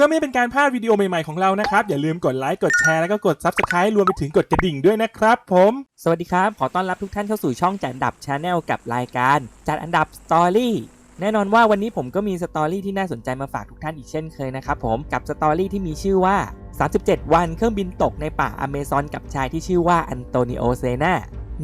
พื่อไม่ให้เป็นการพลาดวิดีโอใหม่ ๆ ของเรานะครับ อย่าลืมกดไลค์กดแชร์แล้วก็กด Subscribe รวมไปถึงกดกระดิ่งด้วยนะครับผม สวัสดีครับ ขอต้อนรับทุกท่านเข้าสู่ช่องจัดอันดับชาแนลกับรายการ จัดอันดับสตอรี่แน่นอนว่าวันนี้ผมก็มีสตอรี่ที่น่าสนใจมาฝากทุกท่านอีกเช่นเคยนะครับผมกับสตอรี่ที่มีชื่อว่า 37 วันเครื่องบินตกในป่าอเมซอนกับชายที่ชื่อว่าอันโตนิโอเซนา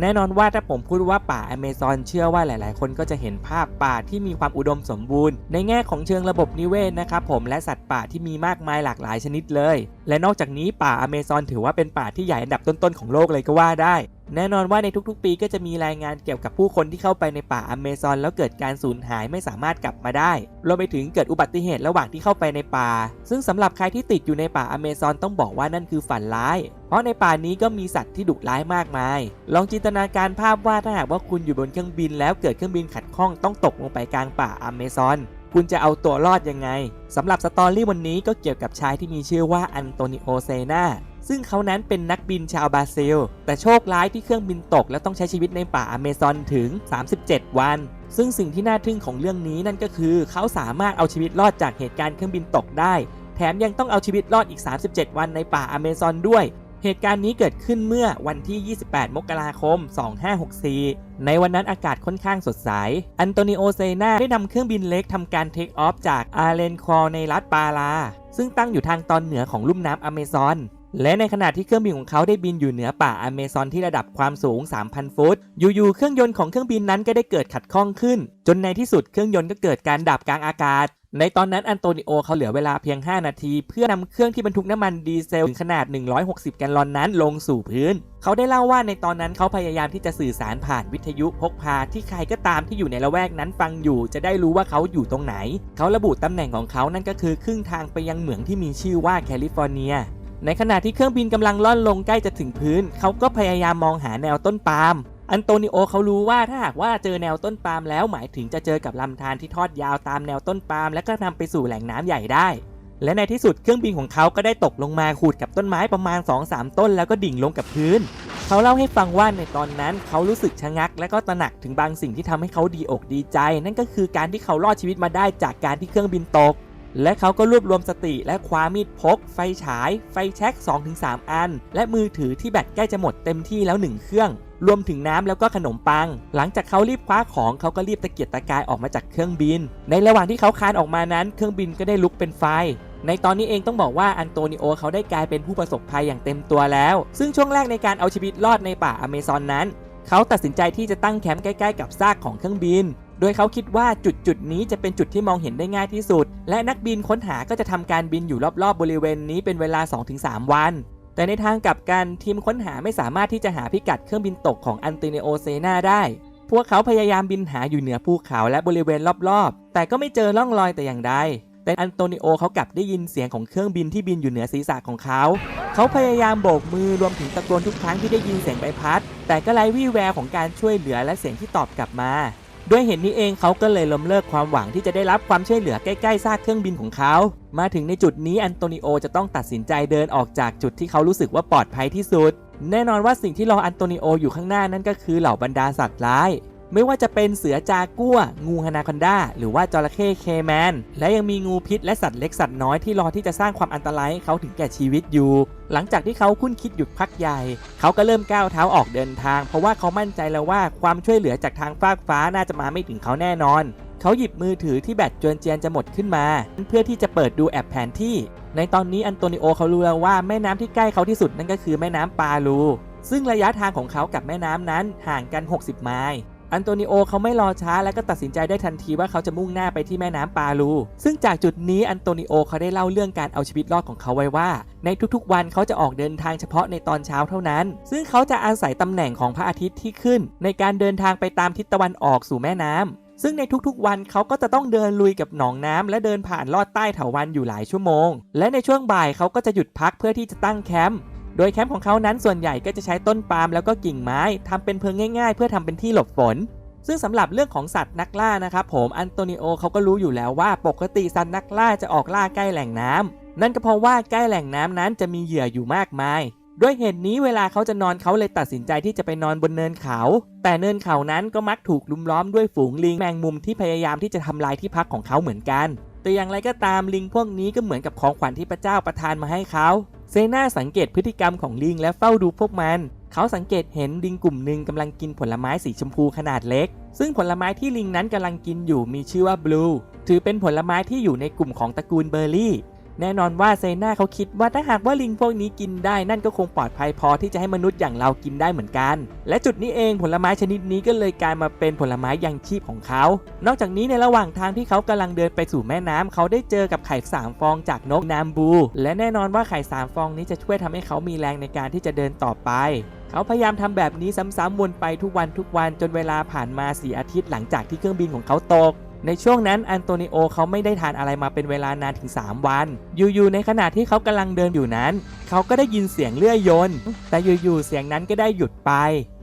แน่นอนว่าถ้าผมพูดว่าป่าอเมซอนเชื่อว่าหลาย ๆ คนก็จะเห็นภาพป่าที่มีความอุดมสมบูรณ์ ในแง่ของเชิงระบบนิเวศนะครับผมและสัตว์ป่าที่มีมากมายหลากหลายชนิดเลย และนอกจากนี้ป่าอเมซอนถือว่าเป็นป่าที่ใหญ่อันดับต้นๆของโลกเลยก็ว่าได้ แน่นอนว่าในทุกๆ ปีก็จะมีรายงานเกี่ยวกับผู้คนที่เข้าไปในป่าอเมซอนแล้วเกิดการสูญหายไม่สามารถกลับมาได้รวมไปถึงเกิดอุบัติเหตุระหว่างที่เข้าไปในป่า ซึ่งสำหรับใครที่ติดอยู่ในป่าอเมซอนต้องบอกว่านั่นคือฝันร้าย เพราะในป่านี้ก็มีสัตว์ที่ดุร้ายมากมาย ลองจินตนาการภาพว่าถ้าหากว่าคุณอยู่บนเครื่องบินแล้วเกิดเครื่องบินขัดข้องต้องตกลงไปกลางป่าอเมซอน คุณจะเอาตัวรอดยังไงสำหรับสตอรี่วันนี้ก็เกี่ยวกับชายที่มีชื่อว่าอันโตนิโอเซนาซึ่งเขานั้นเป็นนักบินชาวบราซิล แต่โชคร้ายที่เครื่องบินตก และต้องใช้ชีวิตในป่าอเมซอนถึง 37 วัน ซึ่งสิ่งที่น่าทึ่งของเรื่องนี้นั่นก็คือ เขาสามารถเอาชีวิตรอดจากเหตุการณ์เครื่องบินตกได้ แถมยังต้องเอาชีวิตรอดอีก 37 วันในป่าอเมซอนด้วย เหตุการณ์นี้เกิดขึ้นเมื่อวันที่ 28 มกราคม 2564 ในวันนั้นอากาศค่อนข้างสดใส อันโตนิโอ เซนาได้นำเครื่องบินเล็กทำการเทคออฟจากอาเลนคอในรัฐปาลา ซึ่งตั้งอยู่ทางตอนเหนือของลุ่มน้ำอเมซอน และในขณะที่เครื่องบินของเขาได้บินอยู่เหนือป่าอเมซอนที่ระดับความสูง 3,000 ฟุต อยู่ๆ เครื่องยนต์ของเครื่องบินนั้นก็ได้เกิดขัดข้องขึ้น จนในที่สุดเครื่องยนต์ก็เกิดการดับกลางอากาศ ในตอนนั้นอันโตนิโอเขาเหลือเวลาเพียง 5 นาที เพื่อนำเครื่องที่บรรทุกน้ำมันดีเซลถึงขนาด 160 แกลลอนนั้นลงสู่พื้น เขาได้เล่าว่าในตอนนั้นเขาพยายามที่จะสื่อสารผ่านวิทยุพกพาที่ใครก็ตามที่อยู่ในละแวกนั้นฟังอยู่ จะได้รู้ว่าเขาอยู่ตรงไหน เขาระบุตำแหน่งของเขานั่นก็คือครึ่งทางไปยังเหมืองที่มีชื่อว่าแคลิฟอร์เนียในขณะที่เครื่องบินกำลังล่อนลงใกล้จะถึงพื้น เขาก็พยายามมองหาแนวต้นปาล์ม อันโตนิโอเขารู้ว่าถ้าหากว่าเจอแนวต้นปาล์มแล้วหมายถึงจะเจอกับลำธารที่ทอดยาวตามแนวต้นปาล์มและก็นำไปสู่แหล่งน้ำใหญ่ได้ และในที่สุดเครื่องบินของเขาก็ได้ตกลงมาขูดกับต้นไม้ประมาณ 2-3 ต้นแล้วก็ดิ่งลงกับพื้น เขาเล่าให้ฟังว่าในตอนนั้นเขารู้สึกชะงัก และก็ตระหนักถึงบางสิ่งที่ทำให้เขาดีอกดีใจ นั่นก็คือการที่เขารอดชีวิตมาได้จากการที่เครื่องบินตก และเขาก็รวบรวมสติและคว้ามีดพก ไฟฉาย ไฟแช็ก2-3 อัน และมือถือที่แบตใกล้จะหมดเต็มที่แล้ว1เครื่อง รวมถึงน้ำแล้วก็ขนมปัง หลังจากเขารีบคว้าของเขาก็รีบตะเกียกตะกายออกมาจากเครื่องบิน ในระหว่างที่เขาคานออกมานั้นเครื่องบินก็ได้ลุกเป็นไฟในตอนนี้เองต้องบอกว่าอันโตนิโอเขาได้กลายเป็นผู้ประสบภัยอย่างเต็มตัวแล้ว ซึ่งช่วงแรกในการเอาชีวิตรอดในป่าอเมซอนนั้น เขาตัดสินใจที่จะตั้งแคมป์ใกล้ๆกับซากของเครื่องบิน โดยเขาคิดว่าจุดจุดๆนี้จะเป็นจุดที่มองเห็นได้ง่ายที่สุด และนักบินค้นหาก็จะทำการบินอยู่รอบๆบริเวณนี้เป็นเวลา 2-3 วัน แต่ในทางกลับกันทีมค้นหาไม่สามารถที่จะหาพิกัดเครื่องบินตกของอันติเนโอเซนาได้ พวกเขาพยายามบินหาอยู่เหนือภูเขาและบริเวณรอบๆ แต่ก็ไม่เจอร่องรอยแต่อย่างใด แต่อันโตนิโอเขากลับได้ยินเสียงของเครื่องบินที่บินอยู่เหนือศีรษะของเขา เขาพยายามโบกมือรวมถึงตะโกนทุกครั้งที่ได้ยินเสียงใบพัด แต่ก็ไร้วี่แววของการช่วยเหลือและเสียงที่ตอบกลับมา ด้วยเหตุนี้เองเขาก็เลยล้มเลิกความหวังที่จะได้รับความช่วยเหลือใกล้ๆซากเครื่องบินของเขา มาถึงในจุดนี้อันโตนิโอจะต้องตัดสินใจเดินออกจากจุดที่เขารู้สึกว่าปลอดภัยที่สุด แน่นอนว่าสิ่งที่รออันโตนิโออยู่ข้างหน้านั่นก็คือเหล่าบรรดาสัตว์ร้าย ไม่ว่าจะเป็นเสือจากัว งูฮานาคอนดา หรือว่าจระเข้เคแมน และยังมีงูพิษและสัตว์เล็กสัตว์น้อยที่รอที่จะสร้างความอันตรายให้เขาถึงแก่ชีวิตอยู่ หลังจากที่เขาคุ้นคิดหยุดพักใหญ่ เขาก็เริ่มก้าวเท้าออกเดินทาง เพราะว่าเขามั่นใจแล้วว่าความช่วยเหลือจากทางฟากฟ้าน่าจะมาไม่ถึงเขาแน่นอน เขาหยิบมือถือที่แบตจวนเจียนจะหมดขึ้นมา เพื่อที่จะเปิดดูแอปแผนที่ ในตอนนี้อันโตนิโอเขารู้แล้วว่าแม่น้ำที่ใกล้เขาที่สุดนั่นก็คือแม่น้ำปาลูซึ่งระยะทางของเขากับแม่น้ำนั้นห่างกัน 60 ไมล์ อันโตนิโอเขาไม่รอช้าและก็ตัดสินใจได้ทันทีว่าเขาจะมุ่งหน้าไปที่แม่น้ำปาลู ซึ่งจากจุดนี้อันโตนิโอเขาได้เล่าเรื่องการเอาชีวิตรอดของเขาไว้ว่า ในทุกๆ วันเขาจะออกเดินทางเฉพาะในตอนเช้าเท่านั้น ซึ่งเขาจะอาศัยตำแหน่งของพระอาทิตย์ที่ขึ้น ในการเดินทางไปตามทิศตะวันออกสู่แม่น้ำซึ่งในทุกๆ วันเขาก็จะต้องเดินลุยกับหนองน้ำและเดินผ่านลอดใต้เถาวัลย์อยู่หลายชั่วโมง และในช่วงบ่ายเขาก็จะหยุดพักเพื่อที่จะตั้งแคมป์ โดยแคมป์ของเขานั้นส่วนใหญ่ก็จะใช้ต้นปาล์มแล้วก็กิ่งไม้ทำเป็นเพิงง่ายๆ เพื่อทำเป็นที่หลบฝน ซึ่งสำหรับเรื่องของสัตว์นักล่านะครับผมอันโตนิโอเขาก็รู้อยู่แล้วว่าปกติสัตว์นักล่าจะออกล่าใกล้แหล่งน้ำนั่นก็เพราะว่าใกล้แหล่งน้ำนั้นจะมีเหยื่ออยู่มากมายด้วยเหตุนี้เวลาเขาจะนอนเขาเลยตัดสินใจที่จะไปนอนบนเนินเขา แต่เนินเขานั้นก็มักถูกลุมล้อมด้วยฝูงลิงแมงมุมที่พยายามที่จะทำลายที่พักของเขาเหมือนกัน แต่อย่างไรก็ตามลิงพวกนี้ก็เหมือนกับของขวัญที่พระเจ้าประทานมาให้เขาเซน่าสังเกตพฤติกรรมของลิงและเฝ้าดูพวกมัน เขาสังเกตเห็นลิงกลุ่มหนึ่งกำลังกินผลไม้สีชมพูขนาดเล็ก ซึ่งผลไม้ที่ลิงนั้นกำลังกินอยู่มีชื่อว่าบลู ถือเป็นผลไม้ที่อยู่ในกลุ่มของตระกูลเบอร์รี่ แน่นอนว่าเซนาเขาคิดว่าถ้าหากว่าลิงพวกนี้กินได้นั่นก็คงปลอดภัยพอที่จะให้มนุษย์อย่างเรากินได้เหมือนกัน และจุดนี้เองผลไม้ชนิดนี้ก็เลยกลายมาเป็นผลไม้ยังชีพของเขา นอกจากนี้ในระหว่างทางที่เขากำลังเดินไปสู่แม่น้ำเขาได้เจอกับไข่สามฟองจากนกนามบู และแน่นอนว่าไข่สามฟองนี้จะช่วยทำให้เขามีแรงในการที่จะเดินต่อไปเขาพยายามทำแบบนี้ซ้ำๆวนไปทุกวันทุกวันจนเวลาผ่านมาสีอาทิตย์หลังจากที่เครื่องบินของเขาตก ในช่วงนั้นอันโตนิโอเขาไม่ได้ทานอะไรมาเป็นเวลานานถึง 3 วัน อยู่ๆในขณะที่เขากำลังเดินอยู่นั้น เขาก็ได้ยินเสียงเลื่อยยนต์ แต่อยู่ๆเสียงนั้นก็ได้หยุดไป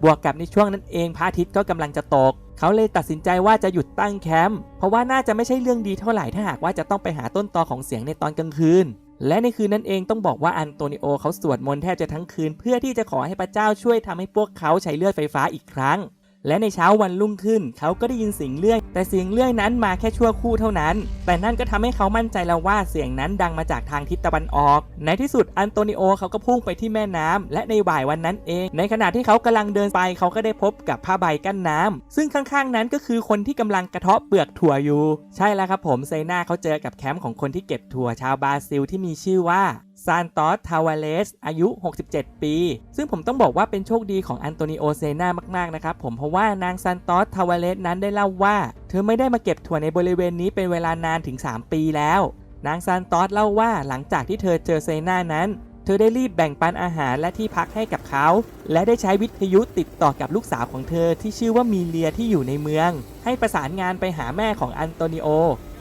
บวกกับในช่วงนั้นเองพระอาทิตย์ก็กำลังจะตก เขาเลยตัดสินใจว่าจะหยุดตั้งแคมป์เพราะว่าน่าจะไม่ใช่เรื่องดีเท่าไหร่ถ้าหากว่าจะต้องไปหาต้นตอของเสียงในตอนกลางคืนและในคืนนั้นเองต้องบอกว่าอันโตนิโอเขาสวดมนต์แทบจะทั้งคืน เพื่อที่จะขอให้พระเจ้าช่วยทำให้พวกเขาใช้เลือดไฟฟ้าอีกครั้ง และในเช้าวันรุ่งขึ้น เขาก็ได้ยินเสียงเลื่อย แต่เสียงเลื่อยนั้นมาแค่ชั่วครู่เท่านั้น แต่นั่นก็ทำให้เขามั่นใจแล้วว่าเสียงนั้นดังมาจากทางทิศตะวันออก ในที่สุดอันโตนิโอเขาก็พุ่งไปที่แม่น้ำและในบ่ายวันนั้นเอง ในขณะที่เขากำลังเดินไปเขาก็ได้พบกับผ้าใบกั้นน้ำซึ่งข้างๆนั้นก็คือคนที่กำลังกระเทาะเปลือกถั่วอยู่ ใช่แล้วครับผมเซนาเขาเจอกับแคมป์ของคนที่เก็บถั่วชาวบราซิลที่มีชื่อว่า ซานตอส ทาวาเลส อายุ 67 ปี ซึ่งผมต้องบอกว่าเป็นโชคดีของอันโตนิโอ เซนามาก ๆ นะครับผม เพราะว่านางซานตอส ทาวาเลสนั้นได้เล่าว่า เธอไม่ได้มาเก็บถั่วในบริเวณนี้เป็นเวลานานถึง 3 ปีแล้ว นางซานตอสเล่าว่าหลังจากที่เธอเจอเซนานั้น เธอได้รีบแบ่งปันอาหารและที่พักให้กับเขา และได้ใช้วิทยุติดต่อกับลูกสาวของเธอที่ชื่อว่ามีเลียที่อยู่ในเมือง ให้ประสานงานไปหาแม่ของอันโตนิโอ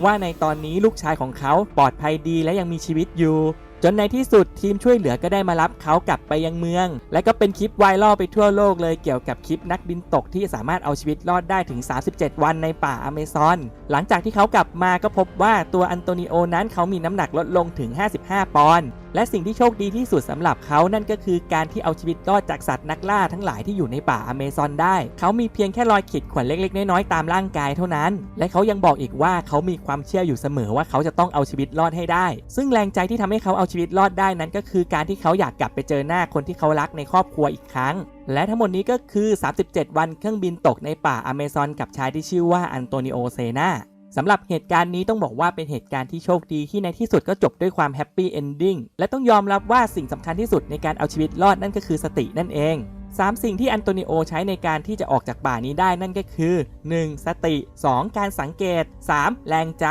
ว่าในตอนนี้ลูกชายของเขาปลอดภัยดีและยังมีชีวิตอยู่ จนในที่สุดทีมช่วยเหลือก็ได้มารับเขากลับไปยังเมือง และก็เป็นคลิปไวรัลไปทั่วโลกเลยเกี่ยวกับคลิปนักบินตกที่สามารถเอาชีวิตรอดได้ถึง 37 วันในป่าอเมซอน หลังจากที่เขากลับมาก็พบว่าตัวอันโตนิโอนั้นเขามีน้ำหนักลดลงถึง 55 ปอนด์และสิ่งที่โชคดีที่สุดสำหรับเขานั่นก็คือการที่เอาชีวิตรอดจากสัตว์นักล่าทั้งหลายที่อยู่ในป่าอเมซอนได้ เขามีเพียงแค่รอยขีดข่วนเล็กๆ น้อยๆ ตามร่างกายเท่านั้น และเขายังบอกอีกว่าเขามีความเชื่ออยู่เสมอว่าเขาจะต้องเอาชีวิตรอดให้ได้ ซึ่งแรงใจที่ทำให้เขาเอาชีวิตรอดได้นั้นก็คือการที่เขาอยากกลับไปเจอหน้าคนที่เขารักในครอบครัวอีกครั้งและทั้งหมดนี้ก็คือ 37 วันเครื่องบินตกในป่าอเมซอนกับชายที่ชื่อว่าอันโตนิโอเซนา สำหรับเหตุการณ์นี้ต้องบอกว่าเป็นเหตุการณ์ที่โชคดีที่ในที่สุดก็จบด้วยความแฮปปี้เอนดิ้งและต้องยอมรับว่าสิ่งสำคัญที่สุดในการเอาชีวิตรอดนั่นก็คือสตินั่นเอง 3 สิ่งที่อันโตนิโอใช้ในการที่จะออกจากป่านี้ได้นั่นก็คือ 1. สติ 2. การสังเกต 3. แรงใจ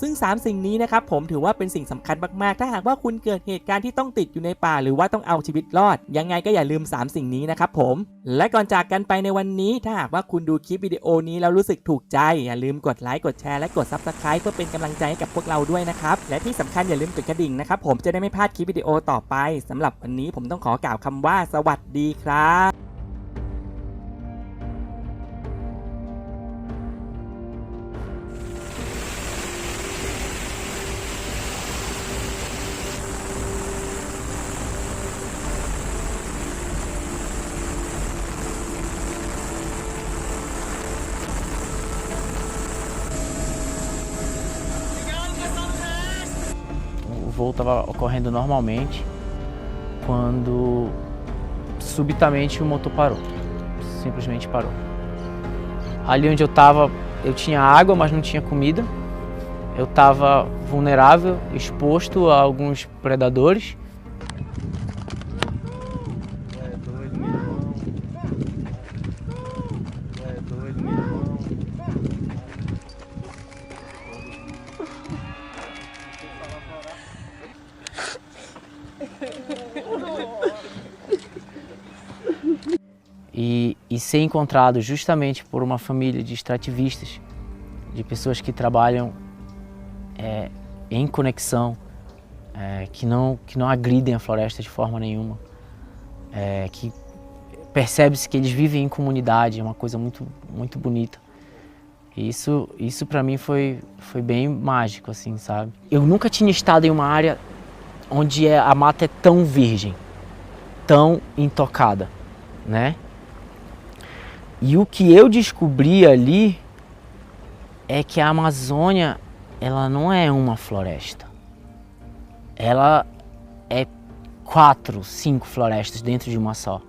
ซึ่ง 3 สิ่งนี้นะครับผมถือว่าเป็นสิ่งสำคัญมากๆ ถ้าหากว่าคุณเกิดเหตุการณ์ที่ต้องติดอยู่ในป่า หรือว่าต้องเอาชีวิตรอด ยังไงก็อย่าลืม 3 สิ่งนี้นะครับผม และก่อนจากกันไปในวันนี้ ถ้าหากว่าคุณดูคลิปวิดีโอนี้แล้วรู้สึกถูกใจ อย่าลืมกดไลค์กดแชร์และกด Subscribe เพื่อเป็นกำลังใจให้กับพวกเราด้วยนะครับ และที่สำคัญอย่าลืมกดกระดิ่งนะครับผมจะได้ไม่พลาดคลิปวิดีโอต่อไปสำหรับวันนี้ผมต้องขอกล่าวคำว่า สวัสดีครับ voo estava ocorrendo normalmente quando subitamente o motor parou. Simplesmente parou. Ali onde eu estava, eu tinha água, mas não tinha comida. Eu estava vulnerável, exposto a alguns predadores. E, e ser encontrado justamente por uma família de extrativistas, de pessoas que trabalham é, em conexão, é, que, não, que não agridem a floresta de forma nenhuma, é, que percebe-se que eles vivem em comunidade, é uma coisa muito, muito bonita. Isso, isso para mim foi, foi bem mágico, assim, sabe? Eu nunca tinha estado em uma área onde é, a mata é tão virgem, tão intocada, né? E o que eu descobri ali é que a Amazônia ela não é uma floresta. Ela é quatro, cinco florestas dentro de uma só.